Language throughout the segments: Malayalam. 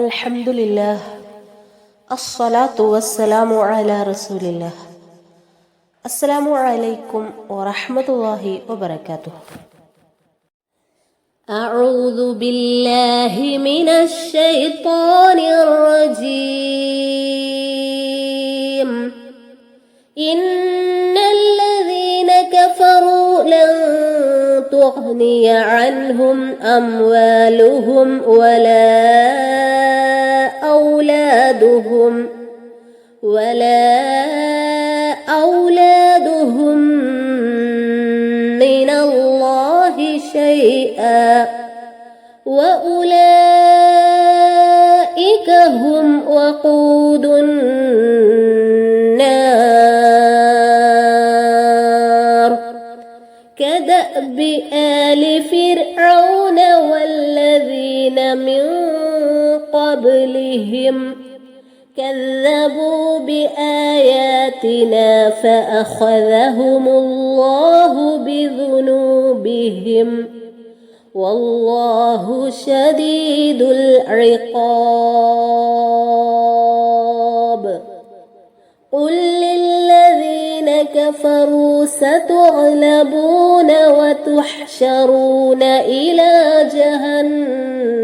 الحمد لله الصلاة والسلام على رسول الله السلام عليكم ورحمة الله وبركاته. أعوذ بالله من الشيطان الرجيم. إن الذين كفروا لن تغني عنهم أموالهم ولا أولادهم ولا أولادهم من الله شيئا وأولئك هم وقود النار كدأب آل فرعون والذين من قبلهم كذبوا بآياتنا فأخذهم الله بذنوبهم والله شديد العقاب. قل للذين كفروا ستغلبون وتحشرون إلى جهنم.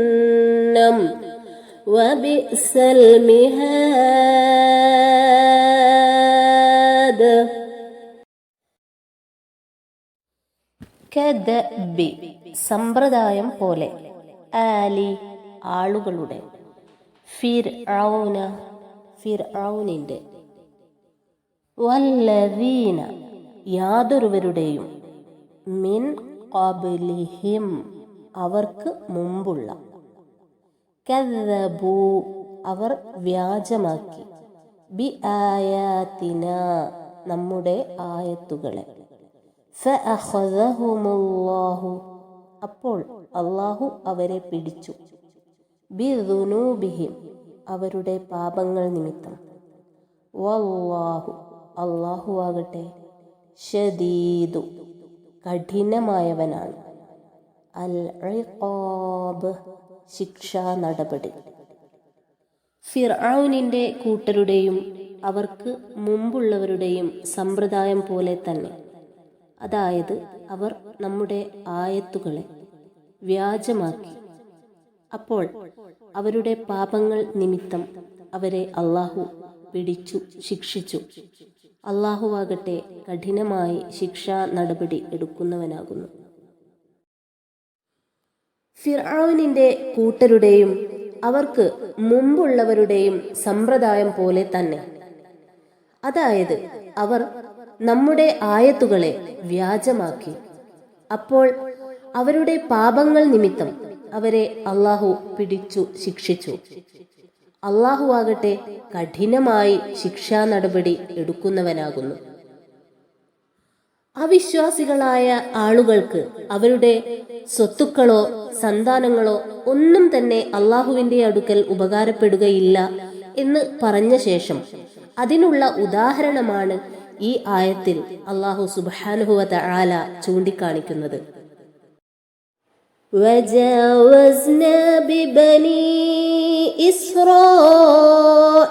وبئس المهاد കദബി സമ്പ്രദായം പോലെ ആലി ആളുകളുടെ ഫിർ ഔന ഫിർ ഔനിൻ്റെ വല്ലവീന യാതൊരുവരുടെയും മിൻ ഖബലിഹിം അവർക്ക് മുമ്പുള്ള കദബു. അവർ വ്യാജമാക്കി. ബി ആയാത്തിന നമ്മുടെ ആയത്തുകളെ. ഫഅഖദഹുമുല്ലാഹു അപ്പോൾ അള്ളാഹു അവരെ പിടിച്ചു. ബിദുനൂബിഹിം അവരുടെ പാപങ്ങൾ നിമിത്തം. വല്ലാഹു. അള്ളാഹു ആകട്ടെ. ഷദീദു. കഠിനമായവനാണ്. അൽ ശിക്ഷാ നടപടി. ഫിർഔനിന്റെ കൂട്ടരുടെയും അവർക്ക് മുമ്പുള്ളവരുടെയും സമ്പ്രദായം പോലെ തന്നെ. അതായത് അവർ നമ്മുടെ ആയത്തുകളെ വ്യാജമാക്കി. അപ്പോൾ അവരുടെ പാപങ്ങൾ നിമിത്തം അവരെ അള്ളാഹു പിടിച്ചു ശിക്ഷിച്ചു. അള്ളാഹുവാകട്ടെ കഠിനമായി ശിക്ഷാ നടപടി എടുക്കുന്നവനാകുന്നു. ഫിർഔനിന്റെ കൂട്ടരുടെയും അവർക്ക് മുമ്പുള്ളവരുടെയും സമ്പ്രദായം പോലെ തന്നെ. അതായത് അവർ നമ്മുടെ ആയത്തുകളെ വ്യാജമാക്കി. അപ്പോൾ അവരുടെ പാപങ്ങൾ നിമിത്തം അവരെ അള്ളാഹു പിടിച്ചു ശിക്ഷിച്ചു. അള്ളാഹു ആകട്ടെ കഠിനമായി ശിക്ഷാ നടപടി എടുക്കുന്നവനാകുന്നു. അവിശ്വാസികളായ ആളുകൾക്ക് അവരുടെ സ്വത്തുക്കളോ സന്താനങ്ങളോ ഒന്നും തന്നെ അള്ളാഹുവിന്റെ അടുക്കൽ ഉപകാരപ്പെടുകയില്ല എന്ന് പറഞ്ഞ ശേഷം അതിനുള്ള ഉദാഹരണമാണ് ഈ ആയത്തിൽ അള്ളാഹു സുബാനുഹുവ ആല ചൂണ്ടിക്കാണിക്കുന്നത് وجاوزنا ببني إسرائيل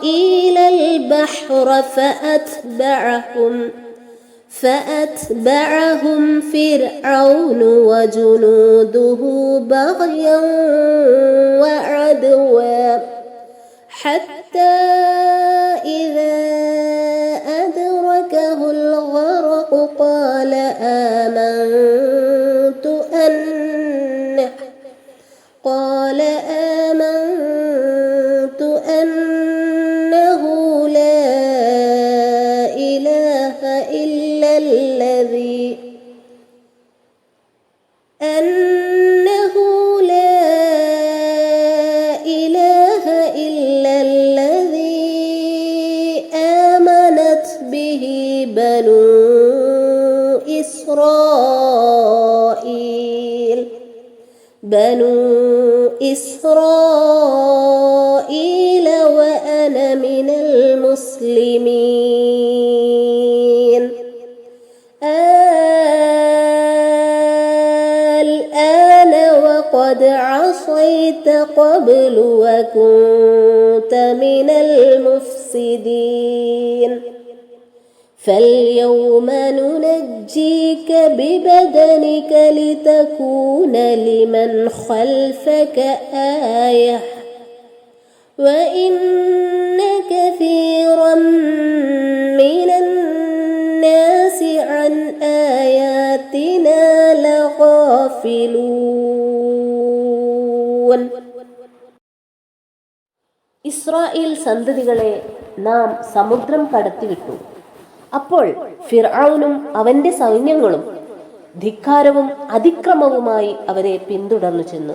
البحر فأتبعهم فأتبعهم فرعون وجنوده بغيا وعدوا. حتى إذا أدركه الغرق قال آمنت. إسرائيل. بنو إسرائيل وأنا من المسلمين. الآن وقد عصيت قبل وكنت من المفسدين. فاليوم ننجيك ببدنك لتكون لمن خلفك آية وإن كثيرا من الناس عن آياتنا لغافلون ഇസ്രായേൽ സന്തതികളെ നാം സമുദ്രം കടത്തിവിട്ടു അപ്പോൾ ഫിർഔനും അവന്റെ സൈന്യങ്ങളും ധിക്കാരവും അതിക്രമവുമായി അവരെ പിന്തുടർന്നു ചെന്നു.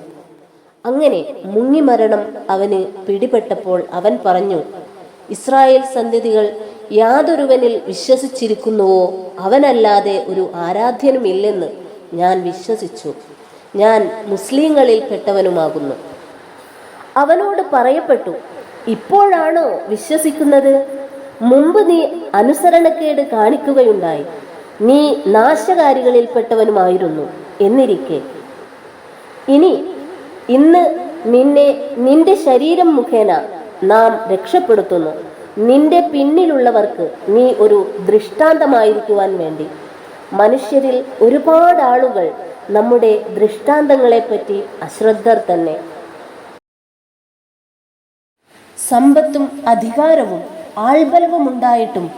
അങ്ങനെ മുങ്ങിമരണം അവന് പിടിപെട്ടപ്പോൾ അവൻ പറഞ്ഞു ഇസ്രായേൽ സന്തതികൾ യാതൊരുവനിൽ വിശ്വസിച്ചിരിക്കുന്നുവോ? അവനല്ലാതെ ഒരു ആരാധ്യനുമില്ലെന്ന് ഞാൻ വിശ്വസിച്ചു. ഞാൻ മുസ്ലിങ്ങളിൽ പെട്ടവനുമാകുന്നു. അവനോട് പറയപ്പെട്ടു ഇപ്പോഴാണോ വിശ്വസിക്കുന്നത്? മുമ്പ് നീ അനുസരണക്കേട് കാണിക്കുകയുണ്ടായി. നീ നാശകാരികളിൽപ്പെട്ടവനുമായിരുന്നു എന്നിരിക്കെ. ഇനി ഇന്ന് നിന്നെ നിന്റെ ശരീരം മുഖേന നാം രക്ഷപ്പെടുത്തുന്നു. നിന്റെ പിന്നിലുള്ളവർക്ക് നീ ഒരു ദൃഷ്ടാന്തമായിരിക്കുവാൻ വേണ്ടി. മനുഷ്യരിൽ ഒരുപാട് ആളുകൾ നമ്മുടെ ദൃഷ്ടാന്തങ്ങളെപ്പറ്റി അശ്രദ്ധർ തന്നെ. സമ്പത്തും അധികാരവും ആൾബലവും ഉണ്ടായിട്ടും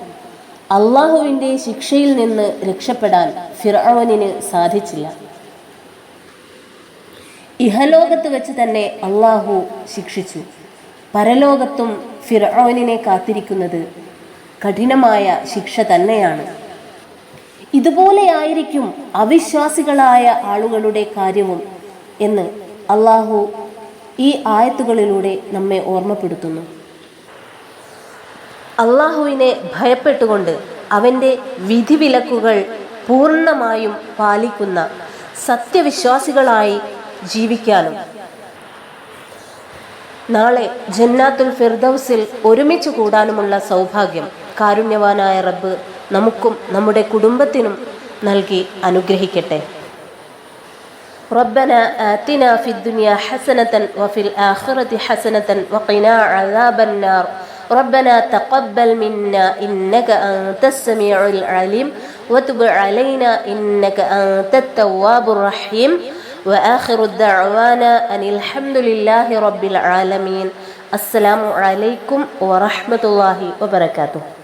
അള്ളാഹുവിന്റെ ശിക്ഷയിൽ നിന്ന് രക്ഷപ്പെടാൻ ഫിറവനിന് സാധിച്ചില്ല. ഇഹലോകത്ത് വെച്ച് തന്നെ അള്ളാഹു ശിക്ഷിച്ചു. പരലോകത്തും ഫിറോനിനെ കാത്തിരിക്കുന്നത് കഠിനമായ ശിക്ഷ തന്നെയാണ്. ഇതുപോലെയായിരിക്കും അവിശ്വാസികളായ ആളുകളുടെ കാര്യവും എന്ന് അള്ളാഹു ഈ ആയത്തുകളിലൂടെ നമ്മെ ഓർമ്മപ്പെടുത്തുന്നു. അള്ളാഹുവിനെ ഭയപ്പെട്ടുകൊണ്ട് അവൻ്റെ വിധിവിലക്കുകൾ പൂർണ്ണമായും പാലിക്കുന്ന സത്യവിശ്വാസികളായി ജീവിക്കാനും നാളെ ജന്നാത്തുൽ ഫിർദൌസിൽ ഒരുമിച്ച് കൂടാനുമുള്ള സൗഭാഗ്യം കാരുണ്യവാനായ റബ്ബ് നമുക്കും നമ്മുടെ കുടുംബത്തിനും നൽകി അനുഗ്രഹിക്കട്ടെ ربنا آتنا في الدنيا حسنة وفي الآخرة حسنة وقنا عذاب النار ربنا تقبل منا إنك أنت السميع العليم وتب علينا إنك أنت التواب الرحيم. وآخر الدعوانا أن الحمد لله رب العالمين. السلام عليكم ورحمة الله وبركاته.